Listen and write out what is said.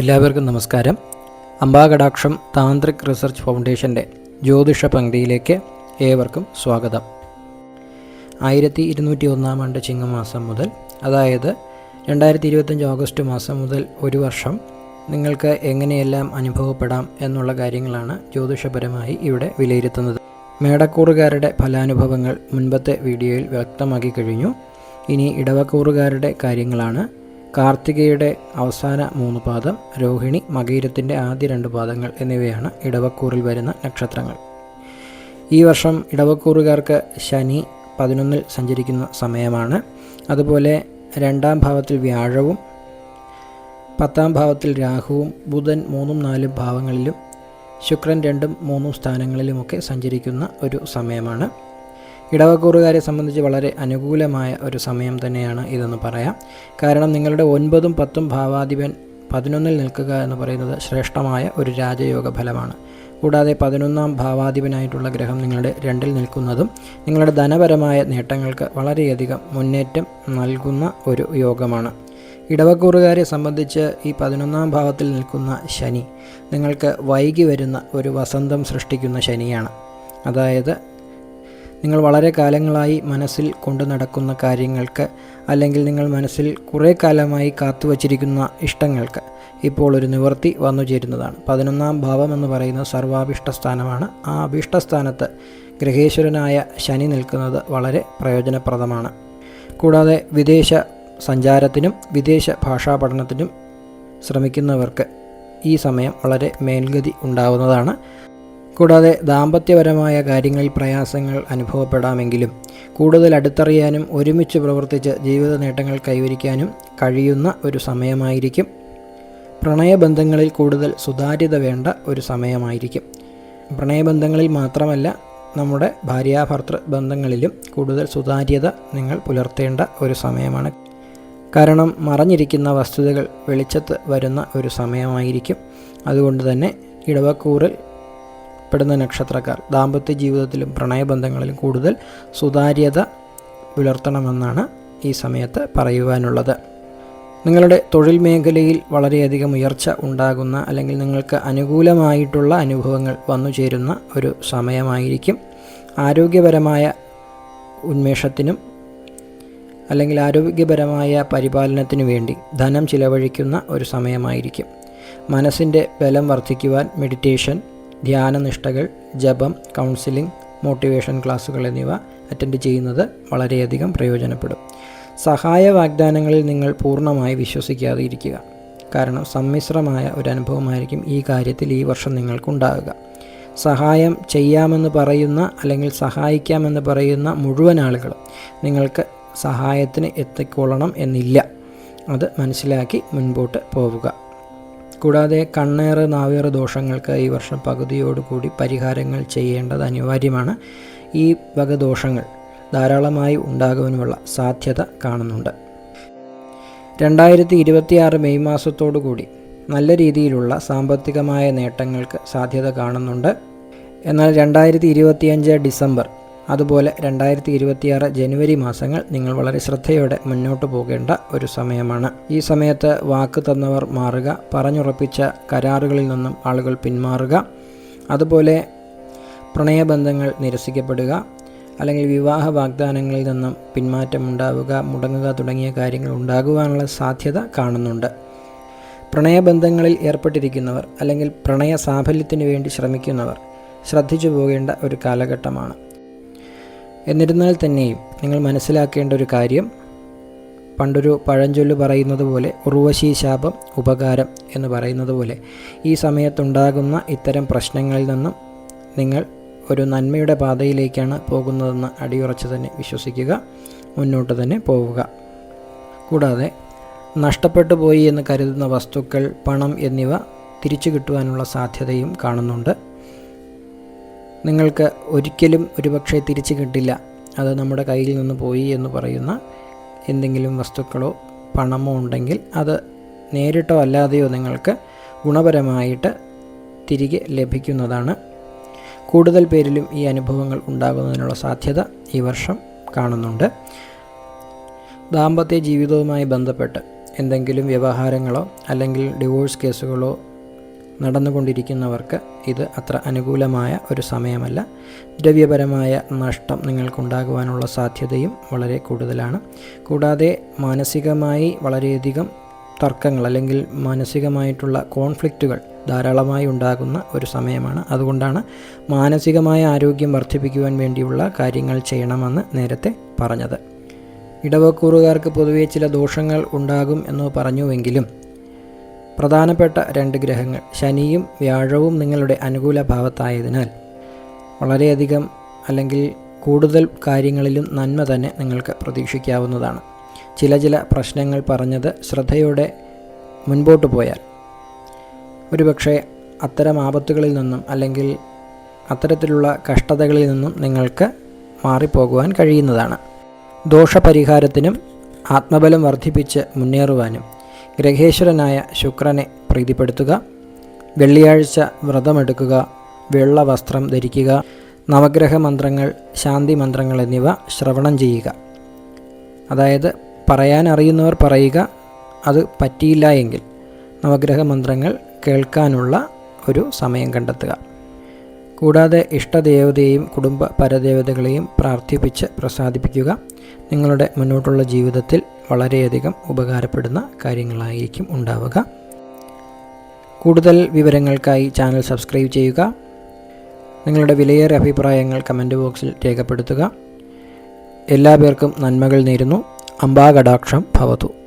എല്ലാവർക്കും നമസ്കാരം. അംബാകടാക്ഷം താന്ത്രിക് റിസർച്ച് ഫൗണ്ടേഷന്റെ ജ്യോതിഷ പങ്ക്തിയിലേക്ക് ഏവർക്കും സ്വാഗതം. ആയിരത്തി ഇരുന്നൂറ്റി ഒന്നാം ആണ്ട് ചിങ്ങമാസം മുതൽ അതായത് രണ്ടായിരത്തി ഇരുപത്തഞ്ച് ഓഗസ്റ്റ് മാസം മുതൽ ഒരു വർഷം നിങ്ങൾക്ക് എങ്ങനെയെല്ലാം അനുഭവപ്പെടാം എന്നുള്ള കാര്യങ്ങളാണ് ജ്യോതിഷപരമായി ഇവിടെ വിലയിരുത്തുന്നത്. മേടക്കൂറുകാരുടെ ഫലാനുഭവങ്ങൾ മുൻപത്തെ വീഡിയോയിൽ വ്യക്തമാക്കി കഴിഞ്ഞു. ഇനി ഇടവക്കൂറുകാരുടെ കാര്യങ്ങളാണ് കാർത്തികയുടെ അവസാന മൂന്ന് പാദം രോഹിണി മകീരത്തിന്റെ ആദ്യ രണ്ട് പാദങ്ങൾ എന്നിവയാണ് ഇടവക്കൂറിൽ വരുന്ന നക്ഷത്രങ്ങൾ. ഈ വർഷം ഇടവക്കൂറുകാർക്ക് ശനി പതിനൊന്നിൽ സഞ്ചരിക്കുന്ന സമയമാണ്. അതുപോലെ രണ്ടാം ഭാവത്തിൽ വ്യാഴവും പത്താം ഭാവത്തിൽ രാഹുവും ബുധൻ മൂന്നും നാലും ഭാവങ്ങളിലും ശുക്രൻ രണ്ടും മൂന്നും സ്ഥാനങ്ങളിലുമൊക്കെ സഞ്ചരിക്കുന്ന ഒരു സമയമാണ്. ഇടവക്കൂറുകാരെ സംബന്ധിച്ച് വളരെ അനുകൂലമായ ഒരു സമയം തന്നെയാണ് ഇതെന്ന് പറയാം. കാരണം നിങ്ങളുടെ ഒൻപതും പത്തും ഭാവാധിപൻ പതിനൊന്നിൽ നിൽക്കുക എന്ന് പറയുന്നത് ശ്രേഷ്ഠമായ ഒരു രാജയോഗ ഫലമാണ്. കൂടാതെ പതിനൊന്നാം ഭാവാധിപനായിട്ടുള്ള ഗ്രഹം നിങ്ങളുടെ രണ്ടിൽ നിൽക്കുന്നതും നിങ്ങളുടെ ധനപരമായ നേട്ടങ്ങൾക്ക് വളരെയധികം മുന്നേറ്റം നൽകുന്ന ഒരു യോഗമാണ്. ഇടവക്കൂറുകാരെ സംബന്ധിച്ച് ഈ പതിനൊന്നാം ഭാവത്തിൽ നിൽക്കുന്ന ശനി നിങ്ങൾക്ക് വൈകി വരുന്ന ഒരു വസന്തം സൃഷ്ടിക്കുന്ന ശനിയാണ്. അതായത് നിങ്ങൾ വളരെ കാലങ്ങളായി മനസ്സിൽ കൊണ്ടു നടക്കുന്ന കാര്യങ്ങൾക്ക് അല്ലെങ്കിൽ നിങ്ങൾ മനസ്സിൽ കുറേ കാലമായി കാത്തുവച്ചിരിക്കുന്ന ഇഷ്ടങ്ങൾക്ക് ഇപ്പോൾ ഒരു നിവൃത്തി വന്നു ചേരുന്നതാണ്. പതിനൊന്നാം ഭാവം എന്ന് പറയുന്ന സർവാഭിഷ്ട സ്ഥാനമാണ്. ആ അഭിഷ്ടസ്ഥാനത്ത് ഗ്രഹേശ്വരനായ ശനി നിൽക്കുന്നത് വളരെ പ്രയോജനപ്രദമാണ്. കൂടാതെ വിദേശ സഞ്ചാരത്തിനും വിദേശ ഭാഷാ പഠനത്തിനും ശ്രമിക്കുന്നവർക്ക് ഈ സമയം വളരെ മേൽഗതി ഉണ്ടാവുന്നതാണ്. കൂടാതെ ദാമ്പത്യപരമായ കാര്യങ്ങളിൽ പ്രയാസങ്ങൾ അനുഭവപ്പെടാമെങ്കിലും കൂടുതൽ അടുത്തറിയാനും ഒരുമിച്ച് പ്രവർത്തിച്ച് ജീവിത നേട്ടങ്ങൾ കൈവരിക്കാനും കഴിയുന്ന ഒരു സമയമായിരിക്കും. പ്രണയബന്ധങ്ങളിൽ കൂടുതൽ സുതാര്യത വേണ്ട ഒരു സമയമായിരിക്കും. പ്രണയബന്ധങ്ങളിൽ മാത്രമല്ല നമ്മുടെ ഭാര്യാഭർത്തൃ ബന്ധങ്ങളിലും കൂടുതൽ സുതാര്യത നിങ്ങൾ പുലർത്തേണ്ട ഒരു സമയമാണ്. കാരണം മറഞ്ഞിരിക്കുന്ന വസ്തുതകൾ വെളിച്ചത്ത് വരുന്ന ഒരു സമയമായിരിക്കും. അതുകൊണ്ട് തന്നെ ഇടവക്കൂറിൽ പെടുന്ന നക്ഷത്രക്കാർ ദാമ്പത്യ ജീവിതത്തിലും പ്രണയബന്ധങ്ങളിലും കൂടുതൽ സുതാര്യത പുലർത്തണമെന്നാണ് ഈ സമയത്ത് പറയുവാനുള്ളത്. നിങ്ങളുടെ തൊഴിൽ മേഖലയിൽ വളരെയധികം ഉയർച്ച ഉണ്ടാകുന്ന അല്ലെങ്കിൽ നിങ്ങൾക്ക് അനുകൂലമായിട്ടുള്ള അനുഭവങ്ങൾ വന്നു ചേരുന്ന ഒരു സമയമായിരിക്കും. ആരോഗ്യപരമായ ഉന്മേഷത്തിനും അല്ലെങ്കിൽ ആരോഗ്യപരമായ പരിപാലനത്തിനു വേണ്ടി ധനം ചിലവഴിക്കുന്ന ഒരു സമയമായിരിക്കും. മനസ്സിന്റെ ബലം വർദ്ധിക്കുവാൻ മെഡിറ്റേഷൻ ധ്യാനനിഷ്ഠകൾ ജപം കൗൺസിലിംഗ് മോട്ടിവേഷൻ ക്ലാസ്സുകൾ എന്നിവ അറ്റൻഡ് ചെയ്യുന്നത് വളരെയധികം പ്രയോജനപ്പെടും. സഹായ വാഗ്ദാനങ്ങളിൽ നിങ്ങൾ പൂർണമായി വിശ്വസിക്കാതെ ഇരിക്കുക കാരണം സമ്മിശ്രമായ ഒരു അനുഭവമായിരിക്കും ഈ കാര്യത്തിൽ ഈ വർഷം നിങ്ങൾക്കുണ്ടാകുക സഹായം ചെയ്യാമെന്ന് പറയുന്ന അല്ലെങ്കിൽ സഹായിക്കാമെന്ന് പറയുന്ന മുഴുവൻ ആളുകളും നിങ്ങൾക്ക് സഹായത്തിന് എത്തിക്കൊള്ളണം എന്നില്ല. അത് മനസ്സിലാക്കി മുൻപോട്ട് പോവുക. കൂടാതെ കണ്ണേറ് നാവേറ് ദോഷങ്ങൾക്ക് ഈ വർഷം പകുതിയോടുകൂടി പരിഹാരങ്ങൾ ചെയ്യേണ്ടത് അനിവാര്യമാണ്. ഈ വക ദോഷങ്ങൾ ധാരാളമായി ഉണ്ടാകുവാനുമുള്ള സാധ്യത കാണുന്നുണ്ട്. രണ്ടായിരത്തി മെയ് മാസത്തോടു കൂടി നല്ല രീതിയിലുള്ള സാമ്പത്തികമായ നേട്ടങ്ങൾക്ക് സാധ്യത കാണുന്നുണ്ട്. എന്നാൽ രണ്ടായിരത്തി ഇരുപത്തിയഞ്ച് ഡിസംബർ അതുപോലെ രണ്ടായിരത്തി ഇരുപത്തിയാറ് ജനുവരി മാസങ്ങൾ നിങ്ങൾ വളരെ ശ്രദ്ധയോടെ മുന്നോട്ട് പോകേണ്ട ഒരു സമയമാണ്. ഈ സമയത്ത് വാക്ക് തന്നവർ മാറുക പറഞ്ഞുറപ്പിച്ച കരാറുകളിൽ നിന്നും ആളുകൾ പിന്മാറുക അതുപോലെ പ്രണയബന്ധങ്ങൾ നിരസിക്കപ്പെടുക അല്ലെങ്കിൽ വിവാഹ വാഗ്ദാനങ്ങളിൽ നിന്നും പിന്മാറ്റം ഉണ്ടാവുക മുടങ്ങുക തുടങ്ങിയ കാര്യങ്ങൾ ഉണ്ടാകുവാനുള്ള സാധ്യത കാണുന്നുണ്ട്. പ്രണയബന്ധങ്ങളിൽ ഏർപ്പെട്ടിരിക്കുന്നവർ അല്ലെങ്കിൽ പ്രണയ സാഫല്യത്തിന് വേണ്ടി ശ്രമിക്കുന്നവർ ശ്രദ്ധിച്ചു പോകേണ്ട ഒരു കാലഘട്ടമാണ്. എന്നിരുന്നാൽ തന്നെയും നിങ്ങൾ മനസ്സിലാക്കേണ്ട ഒരു കാര്യം പണ്ടൊരു പഴഞ്ചൊല്ല് പറയുന്നത് പോലെ ഉർവശി ശാപം ഉപകാരം എന്ന് പറയുന്നത് പോലെ ഈ സമയത്തുണ്ടാകുന്ന ഇത്തരം പ്രശ്നങ്ങളിൽ നിന്നും നിങ്ങൾ ഒരു നന്മയുടെ പാതയിലേക്കാണ് പോകുന്നതെന്ന് അടിയുറച്ച് തന്നെ വിശ്വസിക്കുക മുന്നോട്ട് തന്നെ പോവുക. കൂടാതെ നഷ്ടപ്പെട്ടു പോയി എന്ന് കരുതുന്ന വസ്തുക്കൾ പണം എന്നിവ തിരിച്ചു കിട്ടുവാനുള്ള സാധ്യതയും കാണുന്നുണ്ട്. നിങ്ങൾക്ക് ഒരിക്കലും ഒരുപക്ഷെ തിരിച്ചു കിട്ടില്ല. അത് നമ്മുടെ കയ്യിൽ നിന്ന് പോയി എന്ന് പറയുന്ന എന്തെങ്കിലും വസ്തുക്കളോ പണമോ ഉണ്ടെങ്കിൽ അത് നേരിട്ടോ അല്ലാതെയോ നിങ്ങൾക്ക് ഗുണപരമായിട്ട് തിരികെ ലഭിക്കുന്നതാണ്. കൂടുതൽ പേരിലും ഈ അനുഭവങ്ങൾ ഉണ്ടാകുന്നതിനുള്ള സാധ്യത ഈ വർഷം കാണുന്നുണ്ട്. ദാമ്പത്യ ജീവിതവുമായി ബന്ധപ്പെട്ട് എന്തെങ്കിലും വ്യവഹാരങ്ങളോ അല്ലെങ്കിൽ ഡിവോഴ്സ് കേസുകളോ നടന്നുകൊണ്ടിരിക്കുന്നവർക്ക് ഇത് അത്ര അനുകൂലമായ ഒരു സമയമല്ല. ദ്രവ്യപരമായ നഷ്ടം നിങ്ങൾക്കുണ്ടാകുവാനുള്ള സാധ്യതയും വളരെ കൂടുതലാണ്. കൂടാതെ മാനസികമായി വളരെയധികം തർക്കങ്ങൾ അല്ലെങ്കിൽ മാനസികമായിട്ടുള്ള കോൺഫ്ലിക്റ്റുകൾ ധാരാളമായി ഉണ്ടാകുന്ന ഒരു സമയമാണ്. അതുകൊണ്ടാണ് മാനസികമായ ആരോഗ്യം വർദ്ധിപ്പിക്കുവാൻ വേണ്ടിയുള്ള കാര്യങ്ങൾ ചെയ്യണമെന്ന് നേരത്തെ പറഞ്ഞത്. ഇടവക്കൂറുകാർക്ക് പൊതുവെ ചില ദോഷങ്ങൾ ഉണ്ടാകും എന്ന് പറഞ്ഞുവെങ്കിലും പ്രധാനപ്പെട്ട രണ്ട് ഗ്രഹങ്ങൾ ശനിയും വ്യാഴവും നിങ്ങളുടെ അനുകൂല ഭാവത്തായതിനാൽ വളരെയധികം അല്ലെങ്കിൽ കൂടുതൽ കാര്യങ്ങളിലും നന്മ തന്നെ നിങ്ങൾക്ക് പ്രതീക്ഷിക്കാവുന്നതാണ്. ചില ചില പ്രശ്നങ്ങൾ പറഞ്ഞത് ശ്രദ്ധയോടെ മുൻപോട്ട് പോയാൽ. ഒരുപക്ഷെ അത്തരം ആപത്തുകളിൽ നിന്നും അല്ലെങ്കിൽ അത്തരത്തിലുള്ള കഷ്ടതകളിൽ നിന്നും നിങ്ങൾക്ക് മാറിപ്പോകുവാൻ കഴിയുന്നതാണ്. ദോഷപരിഹാരത്തിനും ആത്മബലം വർദ്ധിപ്പിച്ച് മുന്നേറുവാനും ഗ്രഹേശ്വരനായ ശുക്രനെ പ്രീതിപ്പെടുത്തുക. വെള്ളിയാഴ്ച വ്രതമെടുക്കുക. വെള്ള വസ്ത്രം ധരിക്കുക. നവഗ്രഹ മന്ത്രങ്ങൾ ശാന്തി മന്ത്രങ്ങൾ എന്നിവ ശ്രവണം ചെയ്യുക. അതായത് പറയാൻ അറിയുന്നവർ പറയുക അത് പറ്റിയില്ല എങ്കിൽ നവഗ്രഹ മന്ത്രങ്ങൾ കേൾക്കാനുള്ള ഒരു സമയം കണ്ടെത്തുക. കൂടാതെ ഇഷ്ടദേവതയെയും കുടുംബ പരദേവതകളെയും പ്രാർത്ഥിപ്പിച്ച് പ്രസാദിപ്പിക്കുക. നിങ്ങളുടെ മുന്നോട്ടുള്ള ജീവിതത്തിൽ വളരെയധികം ഉപകാരപ്പെടുന്ന കാര്യങ്ങളായിരിക്കും ഉണ്ടാവുക. കൂടുതൽ വിവരങ്ങൾക്കായി ചാനൽ സബ്സ്ക്രൈബ് ചെയ്യുക. നിങ്ങളുടെ വിലയേറിയ അഭിപ്രായങ്ങൾ കമന്റ് ബോക്സിൽ രേഖപ്പെടുത്തുക. എല്ലാ പേർക്കും നന്മകൾ നേരുന്നു. അംബാകടാക്ഷം ഭവതു.